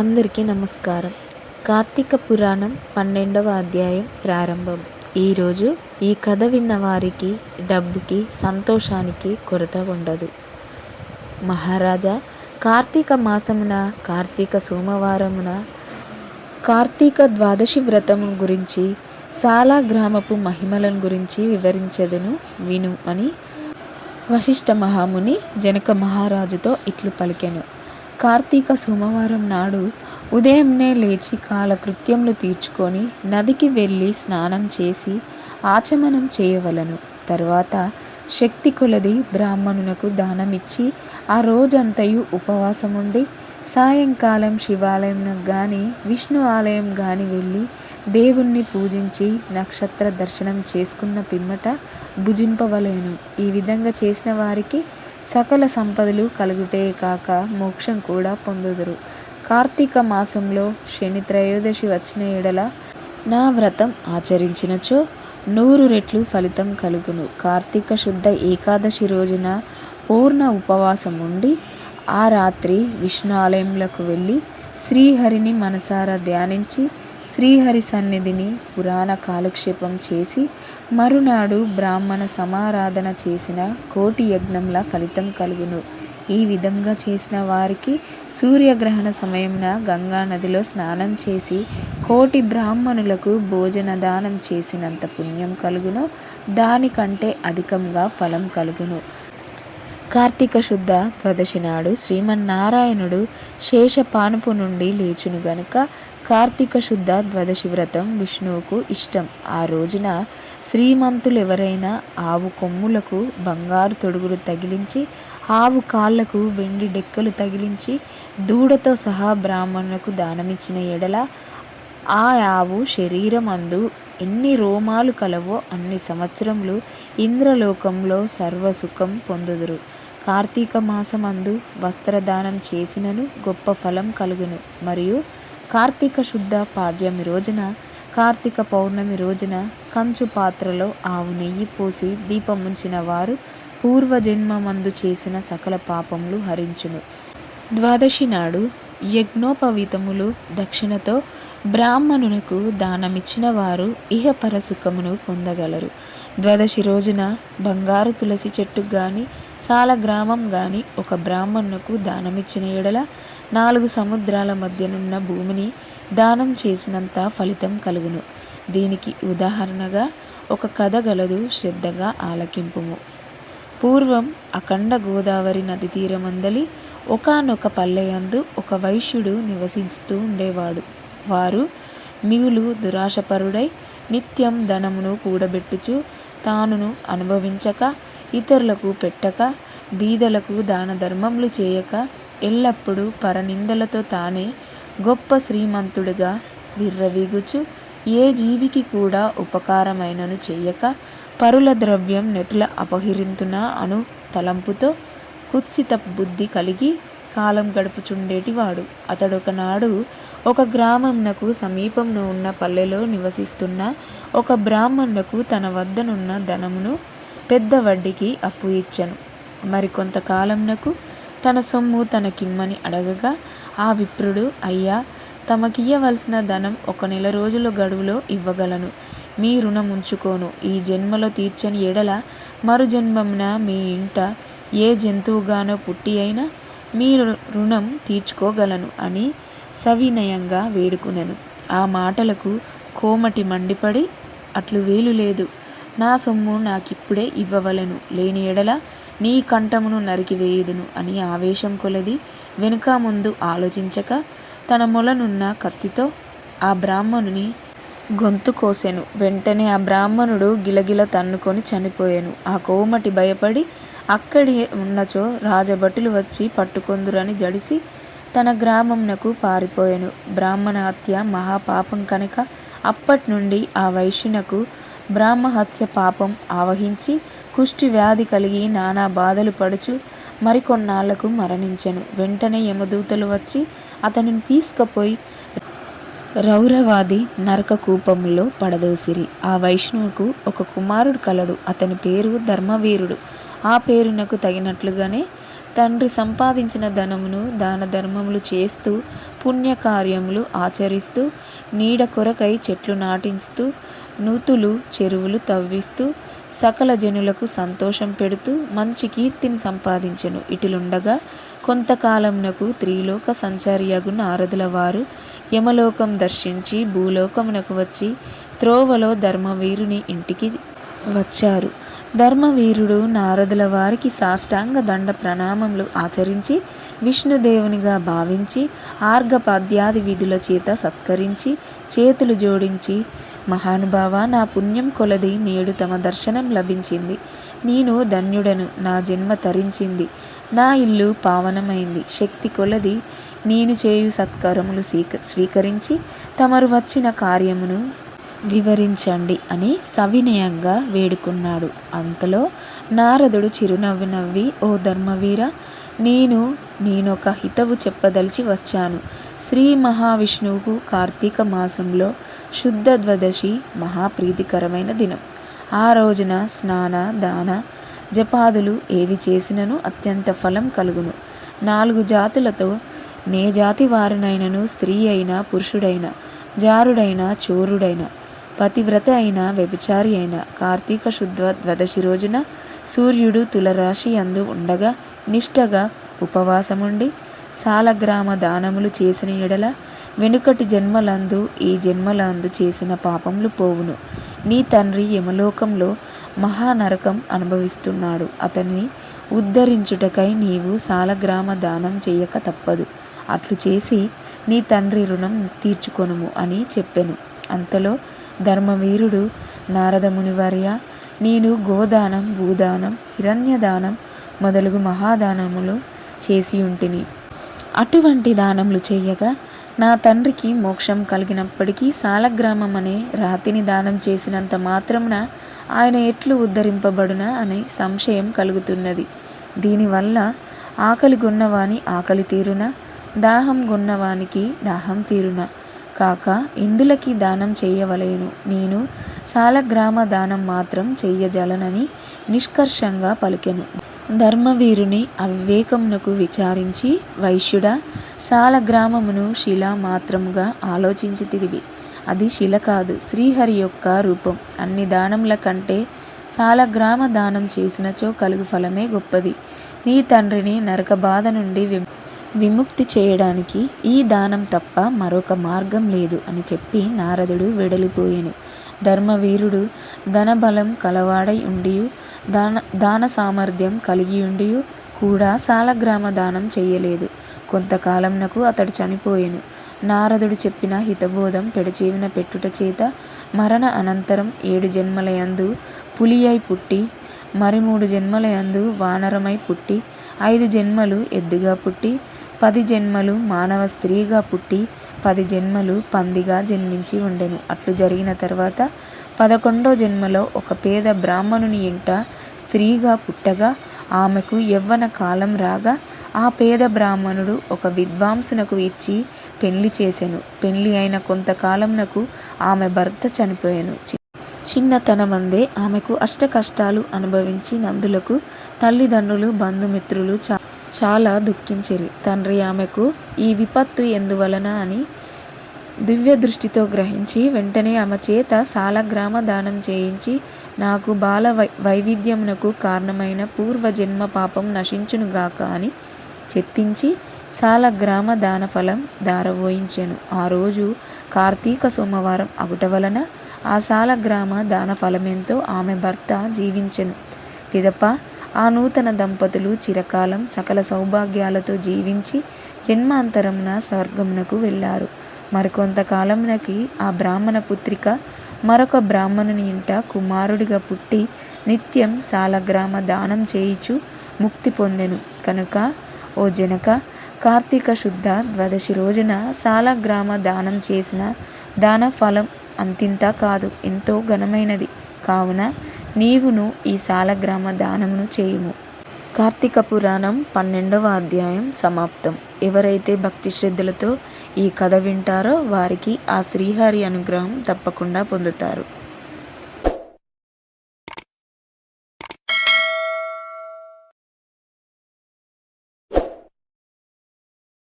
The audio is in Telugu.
అందరికీ నమస్కారం. కార్తీక పురాణం పన్నెండవ అధ్యాయం ప్రారంభం. ఈరోజు ఈ కథ విన్న వారికి డబ్బుకి సంతోషానికి కొరత ఉండదు. మహారాజా కార్తీక మాసమున కార్తీక సోమవారమున కార్తీక ద్వాదశి వ్రతము గురించి చాలా గ్రామపు మహిమలను గురించి వివరించదును విను అని వశిష్ఠ మహాముని జనక మహారాజుతో ఇట్లు పలికెను. కార్తీక సోమవారం నాడు ఉదయంనే లేచి కాలకృత్యములు తీర్చుకొని నదికి వెళ్ళి స్నానం చేసి ఆచమనం చేయవలను. తర్వాత శక్తి కొలది బ్రాహ్మణునకు దానమిచ్చి ఆ రోజంతయు ఉపవాసముండి సాయంకాలం శివాలయం కానీ విష్ణు ఆలయం కానీ వెళ్ళి దేవుణ్ణి పూజించి నక్షత్ర దర్శనం చేసుకున్న పిమ్మట భుజింపవలేను. ఈ విధంగా చేసిన వారికి సకల సంపదలు కలుగుటే కాక మోక్షం కూడా పొందుదురు. కార్తీక మాసంలో శని త్రయోదశి వచ్చిన ఎడల నా వ్రతం ఆచరించినచో నూరు రెట్లు ఫలితం కలుగును. కార్తీక శుద్ధ ఏకాదశి రోజున పూర్ణ ఉపవాసం ఉండి ఆ రాత్రి విష్ణు ఆలయంలోకి వెళ్ళి శ్రీహరిని మనసారా ధ్యానించి శ్రీహరి సన్నిధిని పురాణ కాలక్షేపం చేసి మరునాడు బ్రాహ్మణ సమారాధన చేసిన కోటి యజ్ఞంల ఫలితం కలుగును. ఈ విధంగా చేసిన వారికి సూర్యగ్రహణ సమయమున గంగా నదిలో స్నానం చేసి కోటి బ్రాహ్మణులకు భోజన దానం చేసినంత పుణ్యం కలుగును. దానికంటే అధికంగా ఫలం కలుగును. కార్తీక శుద్ధ ద్వాదశి నాడు శ్రీమన్నారాయణుడు శేషపానుపు నుండి లేచును గనుక కార్తీక శుద్ధ ద్వాదశి వ్రతం విష్ణువుకు ఇష్టం. ఆ రోజున శ్రీమంతులు ఎవరైనా ఆవు కొమ్ములకు బంగారు తొడుగులు తగిలించి ఆవు కాళ్ళకు వెండి డెక్కలు తగిలించి దూడతో సహా బ్రాహ్మణులకు దానమిచ్చిన ఎడల ఆ ఆవు శరీరం అందు ఎన్ని రోమాలు కలవో అన్ని సంవత్సరములు ఇంద్రలోకంలో సర్వసుఖం పొందుదురు. కార్తీక మాసమందు వస్త్రదానం చేసినను గొప్ప ఫలం కలుగును. మరియు కార్తీక శుద్ధ పాడ్యమి రోజున కార్తీక పౌర్ణమి రోజున కంచు పాత్రలో ఆవు నెయ్యి పోసి దీపముంచిన వారు పూర్వజన్మమందు చేసిన సకల పాపములు హరించును. ద్వాదశి నాడు యజ్ఞోపవీతములు దక్షిణతో బ్రాహ్మణునకు దానమిచ్చిన వారు ఇహపర సుఖమును పొందగలరు. ద్వాదశి రోజున బంగారు తులసి చెట్టు గాని సాల గ్రామం గాని ఒక బ్రాహ్మణునకు దానమిచ్చిన ఎడల నాలుగు సముద్రాల మధ్యనున్న భూమిని దానం చేసినంత ఫలితం కలుగును. దీనికి ఉదాహరణగా ఒక కథ గలదు శ్రద్ధగా ఆలకింపుము. పూర్వం అఖండ గోదావరి నది తీరమందలి ఒకనొక పల్లెయందు ఒక వైశ్యుడు నివసిస్తూ ఉండేవాడు. వారు మిగులు దురాశపరుడై నిత్యం ధనమును కూడబెట్టుచు తానును అనుభవించక ఇతరులకు పెట్టక బీదలకు దాన ధర్మములు చేయక ఎల్లప్పుడూ పరనిందలతో తానే గొప్ప శ్రీమంతుడిగా విర్రవీగుచు ఏ జీవికి కూడా ఉపకారమైనను చెయ్యక పరుల ద్రవ్యం నెటుల అపహరింతునా అను తలంపుతో కుత్సిత బుద్ధి కలిగి కాలం గడుపుచుండేటివాడు. అతడొకనాడు ఒక గ్రామంనకు సమీపంలో ఉన్న పల్లెలో నివసిస్తున్న ఒక బ్రాహ్మణులకు తన వద్దనున్న ధనమును పెద్ద వడ్డీకి అప్పు ఇచ్చను. మరికొంతకాలంనకు తన సొమ్ము తనకిమ్మని అడగగా ఆ విప్రుడు అయ్యా తమకియ్యవలసిన ధనం ఒక నెల రోజుల గడువులో ఇవ్వగలను. మీ రుణం ఉంచుకోను. ఈ జన్మలో తీర్చని ఎడల మరు జన్మమున మీ ఇంట ఏ జంతువుగానో పుట్టి అయినా మీ రుణం తీర్చుకోగలను అని సవినయంగా వేడుకునెను. ఆ మాటలకు కోమటి మండిపడి అట్లు వీలు లేదు. నా సొమ్ము నాకిప్పుడే ఇవ్వవలను. లేని ఎడల నీ కంఠమును నరికివేయుదును అని ఆవేశం కొలది. వెనుక ముందు ఆలోచించక తన మొలనున్న కత్తితో ఆ బ్రాహ్మణుని గొంతు కోసెను. వెంటనే ఆ బ్రాహ్మణుడు గిలగిల తన్నుకొని చనిపోయాను. ఆ కోమటి భయపడి అక్కడి ఉన్నచో రాజభటులు వచ్చి పట్టుకొందురని జడిసి తన గ్రామంనకు పారిపోయాను. బ్రాహ్మణ హత్య మహాపాపం కనుక అప్పటి నుండి ఆ వైశ్యునకు బ్రాహ్మహత్య పాపం ఆవహించి కుష్టి వ్యాధి కలిగి నానా బాధలు పడుచు మరికొన్నాళ్ళకు మరణించెను. వెంటనే యమదూతలు వచ్చి అతనిని తీసుకుపోయి రౌరవాది నరక కూపంలో పడదోసిరి. ఆ వైష్ణవుకు ఒక కుమారుడు కలడు. అతని పేరు ధర్మవీరుడు. ఆ పేరునకు తగినట్లుగానే తండ్రి సంపాదించిన ధనమును దాన ధర్మములు చేస్తూ పుణ్యకార్యములు ఆచరిస్తూ నీడ కొరకై చెట్లు నాటిస్తూ నూతులు చెరువులు తవ్విస్తూ సకల జనులకు సంతోషం పెడుతూ మంచి కీర్తిని సంపాదించెను. ఇటులుండగా కొంతకాలమునకు త్రిలోక సంచారియగు నారదుల వారు యమలోకం దర్శించి భూలోకమునకు వచ్చి త్రోవలో ధర్మవీరుని ఇంటికి వచ్చారు. ధర్మవీరుడు నారదుల వారికి సాష్టాంగ దండ ప్రణామములు ఆచరించి విష్ణుదేవునిగా భావించి ఆర్ఘపద్యాది విధుల చేత సత్కరించి చేతులు జోడించి మహానుభావ నా పుణ్యం కొలది నేడు తమ దర్శనం లభించింది. నేను ధన్యుడను నా జన్మ తరించింది. నా ఇల్లు పావనమైంది. శక్తి కొలది నేను చేయు సత్కరములు స్వీక స్వీకరించి తమరు వచ్చిన కార్యమును వివరించండి అని సవినయంగా వేడుకున్నాడు. అంతలో నారదుడు చిరునవ్వు నవ్వి ఓ ధర్మవీర నేను నేనొక హితవు చెప్పదలిచి వచ్చాను. శ్రీ మహావిష్ణువుకు కార్తీక మాసంలో శుద్ధ ద్వాదశి మహాప్రీతికరమైన దినం. ఆ రోజున స్నాన దాన జపాదులు ఏవి చేసినను అత్యంత ఫలం కలుగును. నాలుగు జాతులతో నే జాతి వారినైనను స్త్రీ అయినా పురుషుడైన జారుడైన చోరుడైన పతివ్రత అయిన వ్యభిచారి అయిన కార్తీక శుద్ధ ద్వాదశి రోజున సూర్యుడు తులరాశి అందు ఉండగా నిష్టగా ఉపవాసముండి సాలగ్రామ దానములు చేసిన ఎడల వెనుకటి జన్మలందు ఈ జన్మలందు చేసిన పాపములు పోవును. నీ తండ్రి యమలోకంలో మహానరకం అనుభవిస్తున్నాడు. అతన్ని ఉద్ధరించుటకై నీవు సాలగ్రామ దానం చేయక తప్పదు. అట్లు చేసి నీ తండ్రి రుణం తీర్చుకొనుము అని చెప్పెను. అంతలో ధర్మవీరుడు నారదమునివర్య నేను గోదానం భూదానం హిరణ్యదానం మొదలగు మహాదానములు చేసి ఉంటిని అటువంటి దానములు చేయగా నా తండ్రికి మోక్షం కలిగినప్పటికీ సాలగ్రామం అనే రాతిని దానం చేసినంత మాత్రమున ఆయన ఎట్లు ఉద్ధరింపబడునా అనే సంశయం కలుగుతున్నది. దీనివల్ల ఆకలి గున్నవాని ఆకలి తీరున దాహం గున్నవానికి దాహం తీరున? కాక ఇందులకి దానం చేయవలేను. నేను సాలగ్రామ దానం మాత్రం చెయ్యజలనని నిష్కర్షంగా పలికెను. ధర్మవీరుని అవివేకమునకు విచారించి వైశ్యుడ సాలగ్రామమును శిల మాత్రముగా ఆలోచించి తిరిగి. అది శిల కాదు శ్రీహరి యొక్క రూపం. అన్ని దానముల కంటే సాలగ్రామ దానం చేసినచో కలుగు ఫలమే గొప్పది. నీ తండ్రిని నరక బాధ నుండి విముక్తి చేయడానికి ఈ దానం తప్ప మరొక మార్గం లేదు అని చెప్పి నారదుడు వెడలిపోయాను. ధర్మవీరుడు ధనబలం కలవాడై ఉండియు దాన దాన సామర్థ్యం కలిగి ఉండియు కూడా సాలగ్రామ దానం చేయలేదు. కొంతకాలంనకు అతడు చనిపోయెను. నారదుడు చెప్పిన హితబోధం పెడచెవిన పెట్టుట చేత మరణ అనంతరం ఏడు జన్మలయందు పులి అయి పుట్టి మరి మూడు జన్మలయందు వానరమై పుట్టి ఐదు జన్మలు ఎద్దుగా పుట్టి పది జన్మలు మానవ స్త్రీగా పుట్టి పది జన్మలు పందిగా జన్మించి ఉండెను. అట్లు జరిగిన తర్వాత పదకొండో జన్మలో ఒక పేద బ్రాహ్మణుని ఇంట స్త్రీగా పుట్టగా ఆమెకు యవ్వన కాలం రాగా ఆ పేద బ్రాహ్మణుడు ఒక విద్వాంసునకు ఇచ్చి పెళ్ళి చేసెను. పెళ్ళి అయిన కొంతకాలంనకు ఆమె భర్త చనిపోయాను. చిన్నతనమందే ఆమెకు అష్ట కష్టాలు అనుభవించి నందులకు తల్లిదండ్రులు బంధుమిత్రులు చా చాలా దుఃఖించిరి. తండ్రి ఆమెకు ఈ విపత్తు ఎందువలన అని దివ్య దృష్టితో గ్రహించి వెంటనే ఆమె చేత సాలగ్రామ దానం చేయించి నాకు బాల వై వైవిధ్యమునకు కారణమైన పూర్వజన్మ పాపం నశించునుగాక అని చెప్పించి సాలగ్రామ దానఫలం ఫలం దారవోయించెను ఆ రోజు కార్తీక సోమవారం అగుట వలన ఆ సాలగ్రామ దానఫలమెంతో ఆమె భర్త జీవించెను. పిదప ఆ నూతన దంపతులు చిరకాలం సకల సౌభాగ్యాలతో జీవించి జన్మాంతరమున స్వర్గమునకు వెళ్ళారు. మరికొంతకాలమునకి ఆ బ్రాహ్మణ పుత్రిక మరొక బ్రాహ్మణుని ఇంట కుమారుడిగా పుట్టి నిత్యం సాలగ్రామ దానం చేయిచు ముక్తి పొందెను. కనుక ఓ జనక కార్తీక శుద్ధ ద్వాదశి రోజున సాలగ్రామ దానం చేసిన దాన ఫలం అంతింత కాదు ఎంతో ఘనమైనది. కావున నీవును ఈ సాలగ్రామ దానమును చేయుము. కార్తీక పురాణం పన్నెండవ అధ్యాయం సమాప్తం. ఎవరైతే భక్తి శ్రద్ధలతో ఈ కథ వింటారో వారికి ఆ శ్రీహరి అనుగ్రహం తప్పకుండా పొందుతారు.